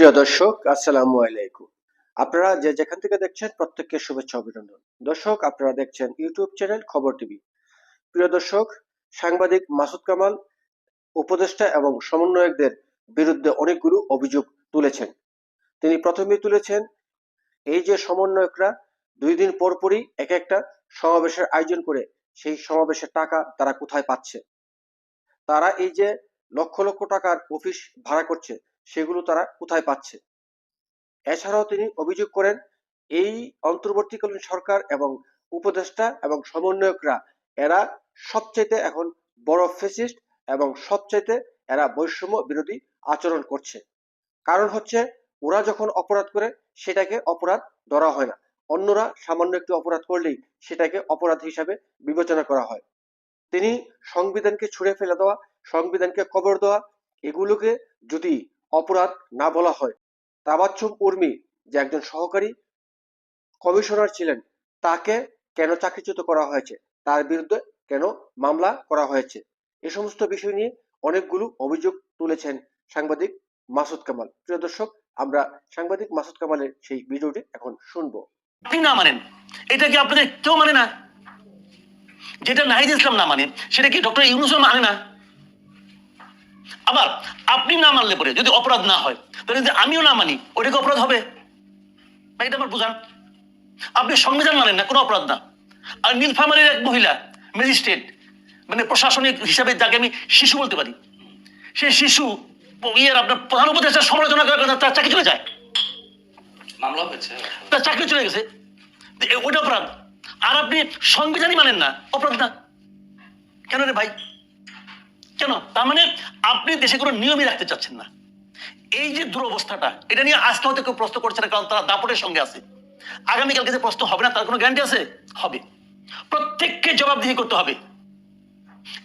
প্রিয় দর্শক, আসসালামু আলাইকুম। আপনারা যে যেখান থেকে দেখছেন, প্রত্যেককে শুভেচ্ছা অভিনন্দন। দর্শক, আপনারা দেখছেন ইউটিউব চ্যানেল খবর টিভি। প্রিয় দর্শক, সাংবাদিক মাসুদ কামাল, উপদেষ্টা এবং সমন্বয়কদের বিরুদ্ধে অনেকগুলো অভিযোগ তুলেছেন। তিনি প্রথমেই তুলেছেন, এই যে সমন্বয়করা দুই দিন পর পরই এক একটা সমাবেশের আয়োজন করে সেই সমাবেশের টাকা তারা কোথায় পাচ্ছে? তারা এই যে লক্ষ লক্ষ টাকার অফিস ভাড়া করছে সেগুলো তারা কোথায় পাচ্ছে? এছাড়াও তিনি অভিযোগ করেন, এই অন্তর্বর্তীকালীন সরকার এবং উপদেষ্টা এবং সমন্বয়করা, এরা সবচাইতে এখন বড় ফেসিস্ট এবং সবচাইতে এরা বৈষম্য বিরোধী আচরণ করছে। কারণ হচ্ছে, ওরা যখন অপরাধ করে, সেটাকে অপরাধ ধরা হয় না। অন্যরা সামান্য একটু অপরাধ করলেই সেটাকে অপরাধ হিসাবে বিবেচনা করা হয়। তিনি সংবিধানকে ছুঁড়ে ফেলে দেওয়া, সংবিধানকে কবর দেওয়া, এগুলোকে যদি অপরাধ না বলা হয়। তাবাচ্ছুম উর্মি যে একজন সহকারী কমিশনার ছিলেন, তাকে কেন চাকরিচ্যুত করা হয়েছে? তার বিরুদ্ধে কেন মামলা করা হয়েছে? এ সমস্ত বিষয় নিয়ে অনেকগুলো অভিযোগ তুলেছেন সাংবাদিক মাসুদ কামাল। প্রিয় দর্শক, আমরা সাংবাদিক মাসুদ কামালের সেই ভিডিওটি এখন শুনব। না মানেন। এটা কি আপনাদের কেউ মানে না? যেটা নাহিদ ইসলাম না মানে সেটা কি ডক্টর ইউনুসও মানে না? আবার আপনি না মানলে পরে যদি অপরাধ না হয় তাহলে যদি আমিও না মানি ওটা কি অপরাধ হবে? ভাই, এটা আমার বুঝান। আপনি সংবিধান মানেন না কোনো অপরাধ না। আর নীলফামারীর এক মহিলা ম্যাজিস্ট্রেট মানে প্রশাসনিক হিসাবে যাকে আমি শিশু বলতে পারি সে শিশু ইয়ের আপনার প্রধান উপদেষ্টার সমালোচনা করার কথা তার চাকরি চলে যায়। মামলা হয়েছে। তার চাকরি চলে গেছে। ওটা অপরাধ। আর আপনি সংবিধানই মানেন না অপরাধ না। কেন রে ভাই? কেন? তার মানে আপনি দেশে কোনো নিয়মই রাখতে চাচ্ছেন না। এই যে দুরবস্থাটা, এটা নিয়ে আজকে হয়তো কেউ প্রশ্ন করছে না, কারণ তারা দাপটের সঙ্গে আছে। আগামীকালকে যে প্রশ্ন হবে না, তার কোনো গ্যারান্টি আছে? হবে। প্রত্যেককে জবাবদিহি করতে হবে।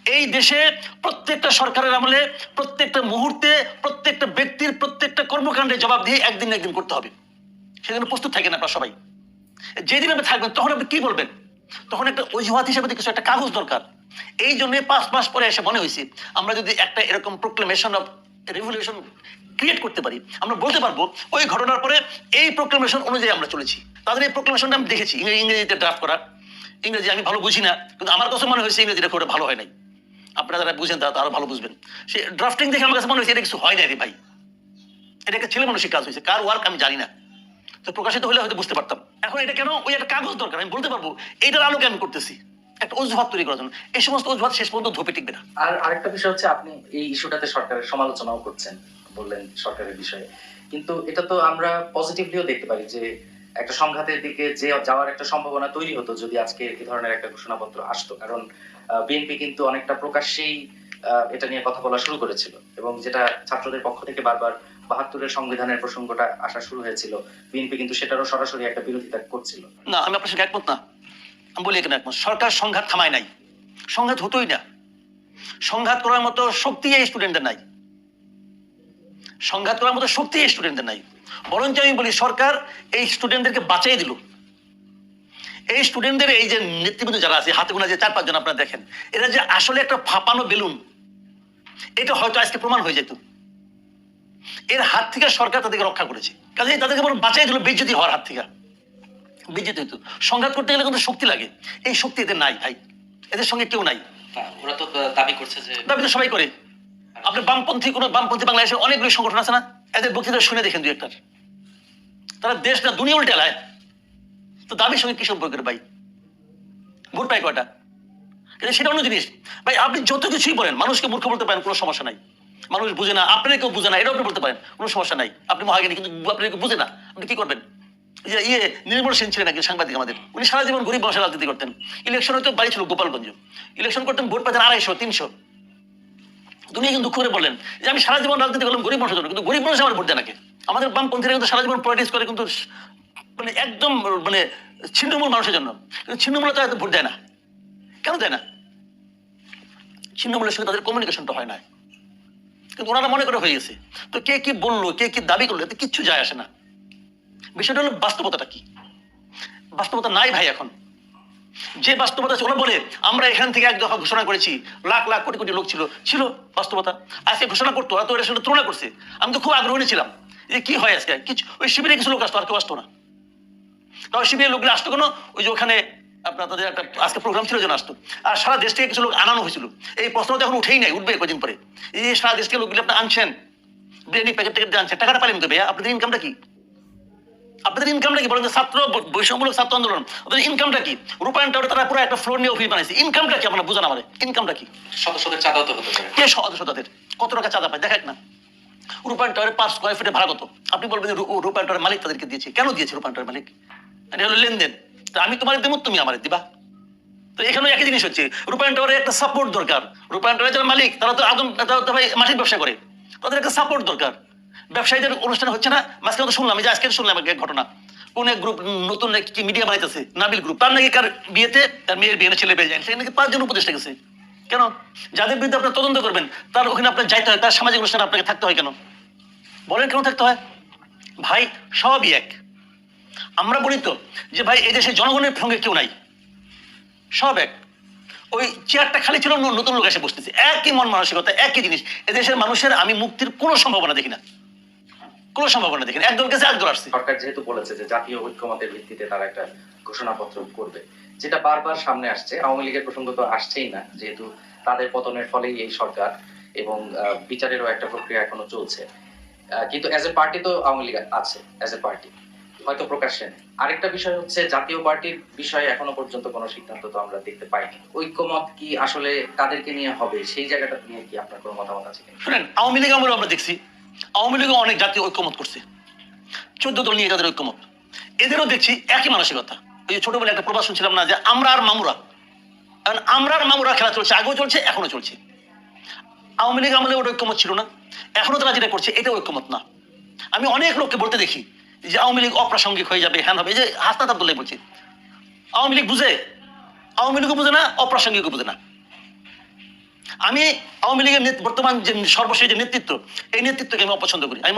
এই দেশে প্রত্যেকটা সরকারের আমলে, প্রত্যেকটা মুহূর্তে, প্রত্যেকটা ব্যক্তির প্রত্যেকটা কর্মকাণ্ডে জবাব দিয়ে একদিন একদিন করতে হবে। সেজন্য প্রস্তুত থাকেন আপনারা সবাই। যেদিন আপনি থাকবেন, তখন আপনি কি বলবেন? তখন একটা অজুহাত হিসেবে কিছু একটা কাগজ দরকার। এই জন্য পাঁচ মাস পরে এসে মনে হয়েছে, আমরা যদি একটা এরকম প্রোক্লেমেশন অফ রেভলিউশন ক্রিয়েট করতে পারি, আমরা বলতে পারব, ওই ঘটনার পরে এই প্রোক্লেমেশন অনুযায়ী আমরা চলেছি। তাদের এই প্রোক্লেমেশনটা আমি দেখেছি ইংরেজিতে ড্রাফট করা। ইংরেজি আমি ভালো বুঝি না, কিন্তু আমার কাছে মনে হয়েছে ইংরেজিটা খুব ভালো হয় নাই। আপনারা যারা বুঝেন তারা আরও ভালো বুঝবেন। সে ড্রাফটিং দেখে আমার কাছে মনে হয়েছে এটা কিছু হয় না রে ভাই। এটা একটা ছেলে মানুষের কাজ হয়েছে, কার ওয়ার্ক আমি জানি না। তো প্রকাশিত হলে হয়তো বুঝতে পারতাম। এখন এটা কেন? ওই একটা কাগজ দরকার, আমি বলতে পারব এইটার আলোকে আমি করতেছি। একটা অজুহাত তৈরি করার জন্য। এই সমস্ত অজুহাত শেষ পর্যন্ত ধোপে টিকবে না। আর আরেকটা বিষয় হচ্ছে আপনি এই ইস্যুটাতে সরকারের সমালোচনাও করছেন বললেন সরকারের বিষয়ে। কিন্তু এটা তো আমরা পজিটিভলিও দেখতে পারি যে একটা সংঘাতের দিকে যে যাওয়ার একটা সম্ভাবনা তৈরি হতো যদি আজকে এই ধরনের একটা ঘোষণাপত্র আসতো। কারণ বিএনপি কিন্তু অনেকটা প্রকাশ্যেই এটা নিয়ে কথা বলা শুরু করেছিল এবং যেটা ছাত্রদের পক্ষ থেকে বারবার বাহাত্তরের সংবিধানের প্রসঙ্গটা আসা শুরু হয়েছিল বিএনপি কিন্তু সেটারও সরাসরি একটা বিরোধিতা করছিল। না আমি আপনার সঙ্গে একমত না। আমি বলি এখানে একমত, সরকার সংঘাত থামায় নাই। সংঘাত হতোই না। সংঘাত করার মতো শক্তি এই স্টুডেন্টদের নাই। সংঘাত করার মতো শক্তি এই স্টুডেন্টদের নাই। বরঞ্চ আমি বলি সরকার এই স্টুডেন্টদেরকে বাঁচাই দিল। এই স্টুডেন্টদের এই যে নেতৃবৃন্দ যারা আছে, হাতে গোনা যে চার পাঁচজন আপনারা দেখেন, এরা যে আসলে একটা ফাঁপানো বেলুন, এটা হয়তো আজকে প্রমাণ হয়ে যেত। এর হাত থেকে সরকার তাদেরকে রক্ষা করেছে। কাজে তাদেরকে বাঁচাই দিল বেজ্জতি হওয়ার হাত থেকে। বিজেত হইতো। সংঘাত করতে গেলে কিন্তু শক্তি লাগে। এই শক্তি এদের নাই ভাই। এদের সঙ্গে কেউ নাই। ওরা তো দাবি করছে যে দাবি তো সবাই করে। আপনি বামপন্থী কোনো বামপন্থী বাংলাদেশের অনেকগুলো সংগঠন আছে না? এদের বক্তৃতা শুনে দেখেন দু একটার। তারা দেশ না দুনিয়া উল্টে লায়। তো দাবির সঙ্গে কি সম্পর্কের ভাই? ভোট পাই কয়টা? সেটা অন্য জিনিস। ভাই আপনি যত কিছুই বলেন মানুষকে মূর্খ বলতে পারেন কোনো সমস্যা নাই। মানুষ বুঝে না আপনারা কেউ বুঝে না এটাও আপনি বলতে পারেন কোনো সমস্যা নাই। আপনি মহাজ্ঞানী কিন্তু আপনি কেউ বুঝে না। আপনি কি করবেন? ইয়ে নির্মল সেন ছিলেন একজন সাংবাদিক আমাদের। উনি সারা জীবন গরিব বংশের রাজনীতি করতেন। ইলেকশন হয়তো বাড়ি ছিল গোপালগঞ্জ। ইলেকশন করতেন ভোট পেতেন আড়াইশো, তিনশো। দুনিয়া কিন্তু দুঃখ করে বললেন যে, আমি সারা জীবন রাজনীতি করলাম গরিব মানুষের জন্য, কিন্তু গরিব মানুষ আমার ভোট দেয় নাকি? আমাদের বামপন্থীরা কিন্তু সারা জীবন পলিটিক্স করে কিন্তু মানে একদম মানে ছিন্নমূল মানুষের জন্য। কিন্তু ছিন্নমূল তো এত ভোট দেয় না। কেন দেয় না? ছিন্নমূলের সঙ্গে তাদের কমিউনিকেশনটা হয় না কিন্তু ওনারা মনে করে হয়ে গেছে। তো কে কি বলল, কে কি দাবি করল, এতে কিচ্ছু যায় আসে না। বিষয়টা হলো বাস্তবতাটা কি? বাস্তবতা নাই ভাই এখন। যে বাস্তবতা ওরা বলে, আমরা এখান থেকে এক দফা ঘোষণা করেছি, লাখ লাখ কোটি কোটি লোক ছিল। ছিল বাস্তবতা। আজকে ঘোষণা করতো তো এর সঙ্গে তুলনা করছে। আমি তো খুব আগ্রহী ছিলাম যে কি হয় আজকে? কিছু, ওই শিবিরে কিছু লোক আসতো, আর কেউ আসতো না। তো ওই শিবিরের লোকগুলো আসতো কেন? ওই যে ওখানে আপনার তাদের একটা আজকে প্রোগ্রাম ছিল যেন আসতো। আর সারা দেশ থেকে কিছু লোক আনানো হয়েছিল। এই প্রশ্ন তো এখন উঠেই নাই, উঠবে কদিন পরে। এই সারা দেশ থেকে লোকগুলো আপনি আনছেন। বিরিয়ানি প্যাকেট ট্যাকেট আনছেন। টাকাটা পাইলেন তো ভাইয়া। আপনাদের ইনকামটা কি? আপনাদের ইনকামটা কি? বলেন ছাত্র বৈষম্যমূলক ছাত্র আন্দোলন ওদের ইনকামটা কি? রূপায়ণ টাওয়ারে তারা পুরো একটা ফ্লোর নিয়ে অফিস বানাইছে। ইনকামটা কি আপনারা বুঝান আমাদের? ইনকামটা কি? সদস্যদের চাঁদাও তো হতে পারে। কে সদস্য তাদের কত টাকা চাঁদা পায়? দেখাক না। রূপায়ণ পাঁচ স্কোয়ার ফিটে ভাড়া কত? আপনি বলবেন রূপায়ণ টাওয়ারের মালিক তাদেরকে দিয়েছে। কেন দিয়েছে রূপায়ণ টাওয়ারের মালিক? এটা হলো লেনদেন। তা আমি তোমার দেবো তুমি আমার দিবা। তো এখানে একই জিনিস হচ্ছে। রূপায়ণ টাওয়ারের একটা সাপোর্ট দরকার। রূপায়ণ টাওয়ারের যারা মালিক তারা তো আদম তারা ব্যবসা করে। তাদের একটা সাপোর্ট দরকার। ব্যবসায়ীদের অনুষ্ঠান হচ্ছে না, মাঝখানে তো শুনলাম যে আজকে শুনলাম এক ঘটনা। কোন এক গ্রুপ নতুন কি মিডিয়া বানাইতেছে? নাবিল গ্রুপ তার নাকি কার বিয়েতে তার মেয়ের বিয়ে ছেলে বিয়ে যায়। সেখানে নাকি পাঁচজন উপদেষ্টা গেছে। কেন? যাদের বিরুদ্ধে আপনার তদন্ত করবেন, তার ওখানে আপনার যাইতে হয়, তার সামাজিক অনুষ্ঠানে আপনাকে থাকতে হয় কেন? বলেন কেন থাকতে হয়? ভাই, সবই এক। আমরা বলি তো যে, ভাই, এই দেশে জনগণের সঙ্গে কেউ নাই। সব এক। ওই চেয়ারটা খালি ছিল নতুন লোক এসে বসতেছে। একই মন মানসিকতা, একই জিনিস। এদেশের মানুষের আমি মুক্তির কোনো সম্ভাবনা দেখি না। কোনো সম্ভাবনা দেখি না একদল গেছে একদল আসছে। সরকার যেহেতু বলেছে যে জাতীয় ঐক্যমতের ভিত্তিতে তারা একটা ঘোষণাপত্র করবে যেটা বারবার সামনে আসছে। আওয়ামী লীগের প্রসঙ্গ তো আসছেই না যেহেতু তাদের পতনের ফলেই এই সরকার এবং বিচারেরও একটা প্রক্রিয়া এখনও চলছে। কিন্তু অ্যাজ এ পার্টি তো আওয়ামী লীগ আছে অ্যাজ এ পার্টি হয়তো প্রকাশ্যে আরেকটা বিষয় হচ্ছে জাতীয় পার্টির বিষয়ে এখনও পর্যন্ত কোনো সিদ্ধান্ত তো আমরা দেখতে পাইনি। ঐক্যমত কি আসলে তাদেরকে নিয়ে হবে? সেই জায়গাটা নিয়ে কি আপনার কোনো মতামত আছে শুনেন আওয়ামী লীগ আমরা দেখছি। আওয়ামী লীগও অনেক জাতীয় ঐক্যমত করছে। চোদ্দ দল নিয়ে তাদের ঐক্যমত। এদেরও দেখছি একই মানসিকতা। ওই ছোটবেলায় একটা প্রবাস শুনছিলাম না যে আমরা আর মামুরা। কারণ আমরা আর মামুরা খেলা চলছে, আগেও চলছে এখনও চলছে। আওয়ামী লীগ আমলে ওটা ঐক্যমত ছিল না। এখনও তারা যেটা করছে এটা ঐক্যমত না। আমি অনেক লোককে বলতে দেখি যে আওয়ামী লীগ অপ্রাসঙ্গিক হয়ে যাবে, হ্যান হবে। যে হাসনাত আব্দুল্লাহ বলছে, আওয়ামী লীগ বুঝে? আওয়ামী লীগও বুঝে না, অপ্রাসঙ্গিকও বুঝে না। আমি আওয়ামী লীগের বর্তমান যে সর্বশেষ যে নেতৃত্ব এই নেতৃত্বকে আমি অপছন্দ করি। আমি